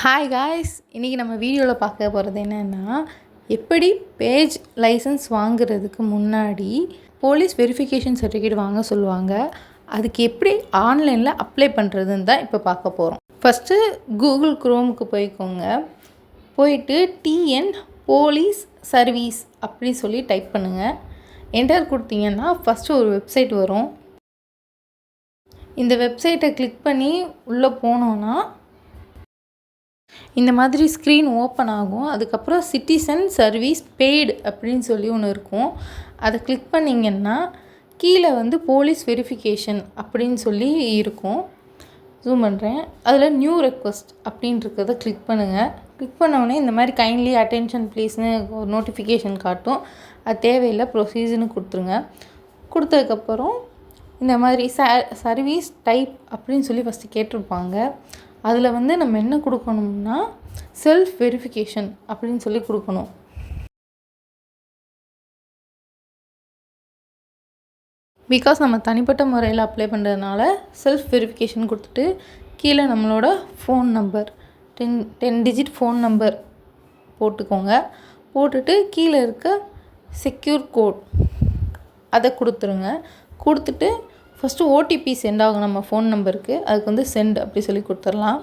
Hi guys இன்றைக்கி நம்ம வீடியோவில் பார்க்க போகிறது என்னென்னா எப்படி பேஜ் லைசன்ஸ் வாங்குறதுக்கு முன்னாடி போலீஸ் வெரிஃபிகேஷன் சர்டிஃபிகேட் வாங்க சொல்லுவாங்க. அதுக்கு எப்படி ஆன்லைனில் அப்ளை பண்ணுறதுன்னு தான் இப்போ பார்க்க போகிறோம் ஃபஸ்ட்டு கூகுள் குரோமுக்கு போய்க்கோங்க. போயிட்டு டிஎன் போலீஸ் சர்வீஸ் அப்படின்னு சொல்லி டைப் பண்ணுங்கள் என்டர் கொடுத்தீங்கன்னா ஃபஸ்ட்டு ஒரு வெப்சைட் வரும். இந்த வெப்சைட்டை கிளிக் பண்ணி உள்ளே போனோன்னா இந்த மாதிரி ஸ்க்ரீன் ஓப்பன் ஆகும். அதுக்கப்புறம் சிட்டிசன் சர்வீஸ் பெய்டு அப்படின்னு சொல்லி ஒன்று இருக்கும். அதை கிளிக் பண்ணிங்கன்னா கீழே வந்து போலீஸ் வெரிஃபிகேஷன் அப்படின்னு சொல்லி இருக்கும். ஜூம் பண்ணுறேன் அதில் நியூ ரெக்வஸ்ட் அப்படின்றத கிளிக் பண்ணுங்கள் கிளிக் பண்ணோடனே இந்த மாதிரி கைண்ட்லி அட்டென்ஷன் ப்ளீஸ்னு ஒரு நோட்டிஃபிகேஷன் காட்டும். அது தேவையில்லை ப்ரொசீஜர்னு கொடுத்துருங்க. கொடுத்ததுக்கப்புறம் இந்த மாதிரி ச சர்வீஸ் டைப் அப்படின்னு சொல்லி ஃபஸ்ட்டு கேட்டிருப்பாங்க. அதில் வந்து நம்ம என்ன கொடுக்கணும்னா செல்ஃப் வெரிஃபிகேஷன் அப்படின்னு சொல்லி கொடுக்கணும். பிகாஸ் நம்ம தனிப்பட்ட முறையில் அப்ளை பண்ணுறதுனால செல்ஃப் வெரிஃபிகேஷன் கொடுத்துட்டு கீழே நம்மளோட phone number ten ten digit phone number போட்டுக்கோங்க. போட்டுட்டு கீழே இருக்க செக்யூர் கோட் அதை கொடுத்துருங்க. கொடுத்துட்டு ஃபஸ்ட்டு ஓடிபி சென்ட் ஆகும் நம்ம ஃபோன் நம்பருக்கு அதுக்கு வந்து சென்ட் அப்படி சொல்லி கொடுத்துடலாம்.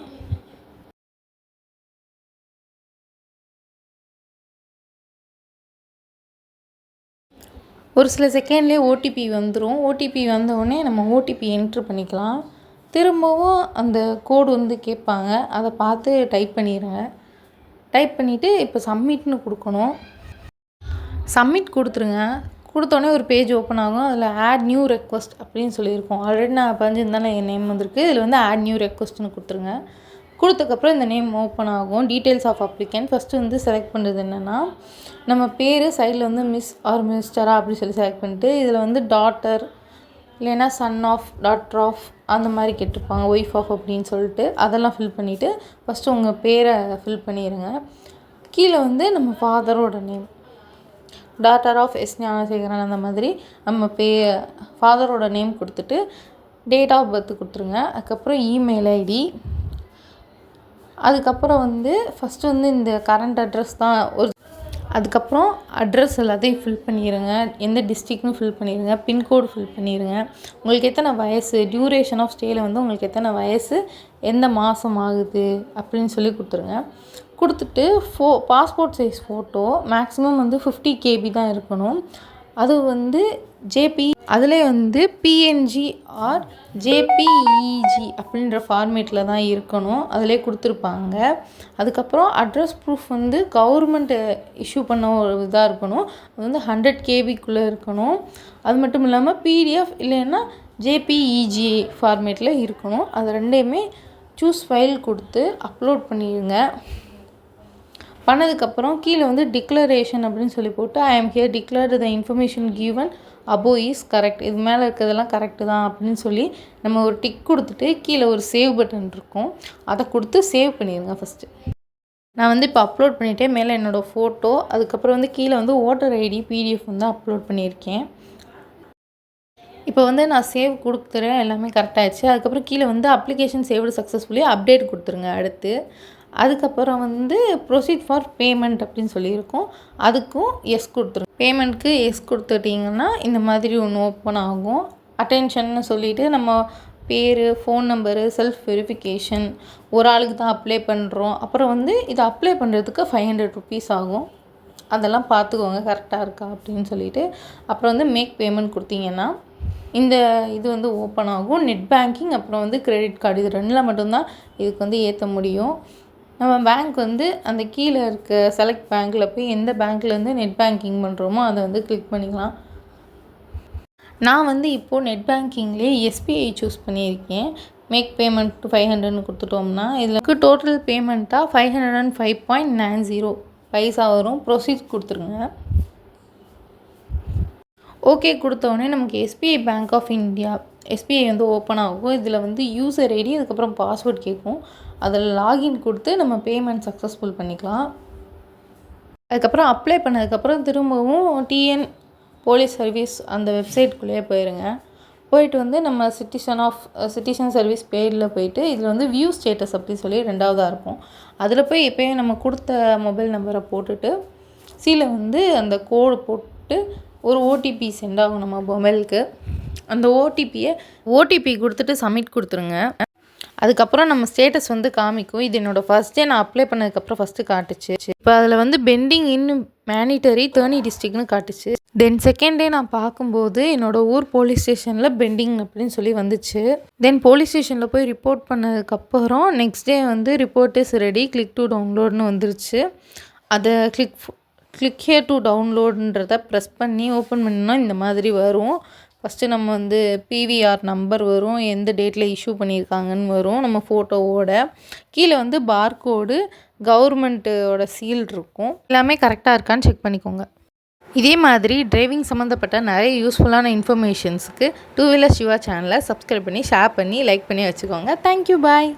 ஒரு சில செகண்ட்லேயே ஓடிபி வந்துடும் ஓடிபி வந்தவுடனே நம்ம ஓடிபி என்ட்ரு பண்ணிக்கலாம். திரும்பவும் அந்த கோடு வந்து கேட்பாங்க. அதை பார்த்து டைப் பண்ணிடுங்க டைப் பண்ணிவிட்டு இப்போ சப்மிட்னு கொடுக்கணும். சப்மிட் கொடுத்துருங்க. கொடுத்தோடனே ஒரு பேஜ் ஓப்பன் ஆகும். அதில் ஆட் நியூ ரெக்வஸ்ட் அப்படின்னு சொல்லியிருக்கோம். ஆல்ரெடி நான் பதிஞ்சிருந்தாலும் என் நேம் வந்திருக்கு. இதில் வந்து ஆட் நியூ ரெக்வஸ்ட்னு கொடுத்துருங்க. கொடுத்தக்கப்புறம் இந்த நேம் ஓப்பன் ஆகும். டீட்டெயில்ஸ் ஆஃப் அப்ளிகேண்ட் ஃபஸ்ட்டு வந்து செலக்ட் பண்ணுறது என்னென்னா நம்ம பேர் சைடில் வந்து மிஸ் ஆர் மிஸ்டரா அப்படின்னு சொல்லி செலக்ட் பண்ணிட்டு இதில் வந்து டாட்டர் இல்லைன்னா சன் ஆஃப் டாட்டர் ஆஃப் அந்த மாதிரி கேட்டிருப்பாங்க. ஒய்ஃப் ஆஃப் அப்படின்னு சொல்லிட்டு அதெல்லாம் ஃபில் பண்ணிவிட்டு ஃபஸ்ட்டு உங்கள் பேரை ஃபில் பண்ணிடுங்க கீழே வந்து நம்ம ஃபாதரோட name daughter of S Gnanasekaran அந்த மாதிரி நம்ம பே ஃபாதரோட நேம் கொடுத்துட்டு டேட் ஆஃப் பர்த் கொடுத்துருங்க. அதுக்கப்புறம் இமெயில் ஐடி அதுக்கப்புறம் வந்து ஃபஸ்ட்டு வந்து இந்த கரண்ட் அட்ரஸ் தான் ஒரு அதுக்கப்புறம் அட்ரஸ் எல்லாத்தையும் ஃபில் பண்ணிடுங்க எந்த டிஸ்ட்ரிக்னு ஃபில் பண்ணிடுங்க பின்கோடு ஃபில் பண்ணிடுங்க உங்களுக்கு எத்தனை வயசு? டியூரேஷன் ஆஃப் ஸ்டேயில் வந்து உங்களுக்கு எத்தனை வயசு? எந்த மாதம் ஆகுது? அப்படின்னு சொல்லி கொடுத்துருங்க. கொடுத்துட்டு ஃபோ பாஸ்போர்ட் சைஸ் ஃபோட்டோ மேக்ஸிமம் வந்து ஃபிஃப்டி கேபி தான் இருக்கணும். அது வந்து ஜேபி அதில் வந்து பிஎன்ஜி ஆர் ஜேபிஇஜி அப்படின்ற ஃபார்மேட்டில் தான் இருக்கணும். அதிலே கொடுத்துருப்பாங்க. அதுக்கப்புறம் அட்ரஸ் ப்ரூஃப் வந்து கவர்மெண்ட் இஷ்யூ பண்ண ஒரு இதாக இருக்கணும். அது வந்து ஹண்ட்ரட் கேபிக்குள்ளே இருக்கணும். அது மட்டும் இல்லாமல் பிடிஎஃப் இல்லைன்னா ஜேபிஇஜி ஃபார்மேட்டில் இருக்கணும். அது ரெண்டையுமே சூஸ் ஃபைல் கொடுத்து அப்லோட் பண்ணிடுங்க. பண்ணதுக்கப்புறம் கீழே வந்து டிக்ளரேஷன் அப்படின்னு சொல்லி போட்டு I am here declare the information given above is correct இது மேலே இருக்கிறதெல்லாம் கரெக்டு தான் அப்படின்னு சொல்லி நம்ம ஒரு டிக் கொடுத்துட்டு கீழே ஒரு சேவ் பட்டன் இருக்கும். அதை கொடுத்து சேவ் பண்ணிடுங்க ஃபஸ்ட்டு நான் வந்து இப்போ அப்லோட் பண்ணிவிட்டேன் மேலே என்னோடய ஃபோட்டோ அதுக்கப்புறம் வந்து கீழே வந்து ஓட்டர் ஐடி பிடிஎஃப் வந்து அப்லோட் பண்ணியிருக்கேன். இப்போ வந்து நான் சேவ் கொடுத்துறேன். எல்லாமே கரெக்டாகிடுச்சு அதுக்கப்புறம் கீழே வந்து அப்ளிகேஷன் சேவ்டு சக்ஸஸ்ஃபுல்லி அப்டேட் கொடுத்துருங்க அடுத்து. அதுக்கப்புறம் வந்து ப்ரொசீட் ஃபார் பேமெண்ட் அப்படின்னு சொல்லியிருக்கோம். அதுக்கும் எஸ் கொடுத்துருங்க பேமெண்ட்க்கு எஸ் கொடுத்துட்டிங்கன்னா இந்த மாதிரி ஒன்று ஓப்பன் ஆகும். அட்டென்ஷன்னு சொல்லிவிட்டு நம்ம பேர் ஃபோன் நம்பரு செல்ஃப் வெரிஃபிகேஷன் ஒரு ஆளுக்கு தான் அப்ளை பண்ணுறோம் அப்புறம் வந்து இதை அப்ளை பண்ணுறதுக்கு ஃபைவ் ஹண்ட்ரட் ருபீஸ் ஆகும். அதெல்லாம் பார்த்துக்கோங்க கரெக்டாக இருக்கா அப்படின்னு சொல்லிட்டு. அப்புறம் வந்து மேக் பேமெண்ட் கொடுத்தீங்கன்னா இந்த இது வந்து ஓப்பன் ஆகும். நெட் பேங்கிங் அப்புறம் வந்து கிரெடிட் கார்டு இது ரெண்டில் மட்டும்தான் இதுக்கு வந்து ஏற்ற முடியும். நம்ம பேங்க் வந்து அந்த கீழே இருக்க செலக்ட் பேங்க்கில் போய் எந்த பேங்க்லேருந்து நெட் பேங்கிங் பண்ணுறோமோ அதை வந்து கிளிக் பண்ணிக்கலாம். நான் வந்து இப்போது நெட் பேங்கிங்லேயே எஸ்பிஐ சூஸ் பண்ணியிருக்கேன். மேக் பேமெண்ட் ஃபைவ் ஹண்ட்ரட்னு கொடுத்துட்டோம்னா இதில் total பேமெண்ட்டாக five hundred and five point nine zero paisa வரும். ப்ரொசீட் கொடுத்துருங்க. ஓகே கொடுத்தோடனே நமக்கு SBI bank of India SBI வந்து ஓப்பன் ஆகும். இதில் வந்து யூசர் ஐடி அதுக்கப்புறம் பாஸ்வேர்ட் கேட்கும். அதில் லாகின் கொடுத்து நம்ம பேமெண்ட் சக்ஸஸ்ஃபுல் பண்ணிக்கலாம். அதுக்கப்புறம் அப்ளை பண்ணதுக்கப்புறம் திரும்பவும் டிஎன் போலீஸ் சர்வீஸ் அந்த வெப்சைட்குள்ளேயே போயிருங்க. போயிட்டு வந்து நம்ம சிட்டிசன் ஆஃப் சிட்டிசன் சர்வீஸ் பேரில் போயிட்டு இதில் வந்து வியூ ஸ்டேட்டஸ் அப்படின்னு சொல்லி ரெண்டாவதாக இருக்கும். அதில் போய் எப்போயும் நம்ம கொடுத்த மொபைல் நம்பரை போட்டுட்டு சீல வந்து அந்த கோடு போட்டு ஒரு ஓடிபி சென்ட் ஆகும் நம்ம மொபைலுக்கு அந்த ஓடிபியை ஓடிபி கொடுத்துட்டு சப்மிட் கொடுத்துருங்க. அதுக்கப்புறம் நம்ம ஸ்டேட்டஸ் வந்து காமிக்கும். இது என்னோடய ஃபஸ்ட் டே நான் அப்ளை பண்ணதுக்கப்புறம் ஃபஸ்ட்டு காட்டுச்சு. இப்போ அதில் வந்து பெண்டிங் இன்னும் மேனிட்டரி தேர்னி டிஸ்ட்ரிக்னு காட்டுச்சு. தென் செகண்ட் டே நான் பார்க்கும்போது என்னோடய ஊர் போலீஸ் ஸ்டேஷனில் பெண்டிங் அப்படின்னு சொல்லி வந்துச்சு. தென் போலீஸ் ஸ்டேஷனில் போய் ரிப்போர்ட் பண்ணதுக்கப்புறம் நெக்ஸ்ட் டே வந்து report is ready click to டவுன்லோட்னு வந்துருச்சு. அதை கிளிக் கிளிக் ஹியர் டு டவுன்லோடுன்றத ப்ரெஸ் பண்ணி ஓப்பன் பண்ணால் இந்த மாதிரி வரும். ஃபஸ்ட்டு நம்ம வந்து பிவிஆர் நம்பர் வரும் எந்த டேட்டில் இஷ்யூ பண்ணியிருக்காங்கன்னு வரும். நம்ம ஃபோட்டோவோட கீழே வந்து பார்கோடு கவர்மெண்ட்டோட சீல் இருக்கும். எல்லாமே கரெக்டாக இருக்கான்னு செக் பண்ணிக்கோங்க. இதே மாதிரி டிரைவிங் சம்மந்தப்பட்ட நிறைய யூஸ்ஃபுல்லான இன்ஃபர்மேஷன்ஸுக்கு டூ வீலர் சிவா சேனலை சப்ஸ்கிரைப் பண்ணி ஷேர் பண்ணி லைக் பண்ணி வச்சுக்கோங்க. Thank you bye